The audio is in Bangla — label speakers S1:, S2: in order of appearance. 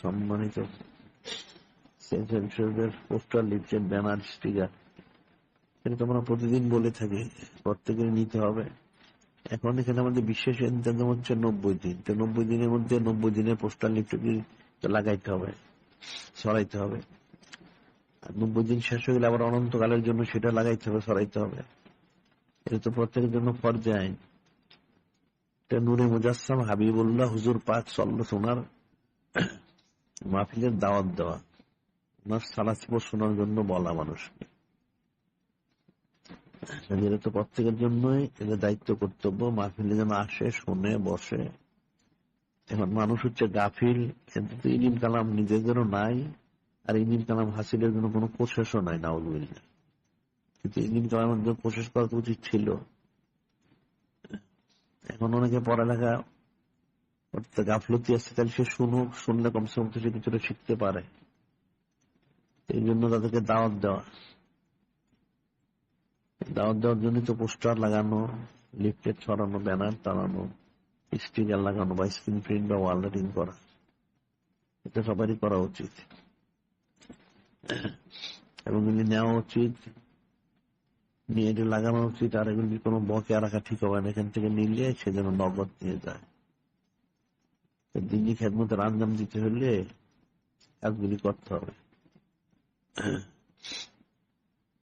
S1: সম্মানিত পোস্টার লিখছেন ব্যানার স্টিকার। এটা তোমরা প্রতিদিন বলে থাকি প্রত্যেকের নিতে হবে। এখন এখানে আমাদের বিশেষ ইন্তজাম হচ্ছে নব্বই দিন। তো নব্বই দিনের মধ্যে নব্বই দিনের পোস্টার লিফলেট লাগাইতে হবে, সরাইতে হবে। আর নব্বই দিন শেষ হয়ে গেলে আবার অনন্তকালের জন্য সেটা লাগাইতে হবে, সরাইতে হবে। এটা তো প্রত্যেকের জন্য পর্যায় এটা নূরে মুজাসসাম হাবিবুল্লাহ হুজুর পাক সল্ল সোনার মাহফিলের দাওয়াত দেওয়া। ওনার সালাসিপ শোনার জন্য বলা মানুষকে। তো প্রত্যেকের জন্যই এদের দায়িত্ব কর্তব্য, মাহফিলে যেন আসে, শোনে, বসে। এখন মানুষ হচ্ছে গাফিল এতে তো ইলিম কালাম নিজেদেরও নাই, আর ইলিম কালাম হাসিলের জন্য কোনো প্রসেসও নাই, নাউজুবিল্লাহ। কিন্তু ইলিম কালামের জন্য প্রসেস করা উচিত ছিল। এখন অনেকে পড়ালেখা করতে গাফলতি আসছে তাহলে সে শুনুক শুনলে কমসে কম সে কিছুটা শিখতে পারে এই জন্য তাদেরকে দাওয়াত দেওয়া। দাওয়াত দেওয়ার জন্য তো পোস্টার লাগানো, লিফলেট ছড়ানো, ব্যানার টানানো স্টিকার লাগানো বা স্ক্রিন প্রিন্ট বা ওয়াল রিং করা। এটা সবারই করা উচিত। এবং এগুলি নেওয়া উচিত, নিয়ে এটা লাগানো উচিত, আর এগুলি কোনো বকেয়া রাখা ঠিক হবে না, এখান থেকে নিলে সে যেন নগদ নিয়ে যায়। দিনই খেদমতের আঞ্জাম দিতে হলে কাজগুলি করতে হবে।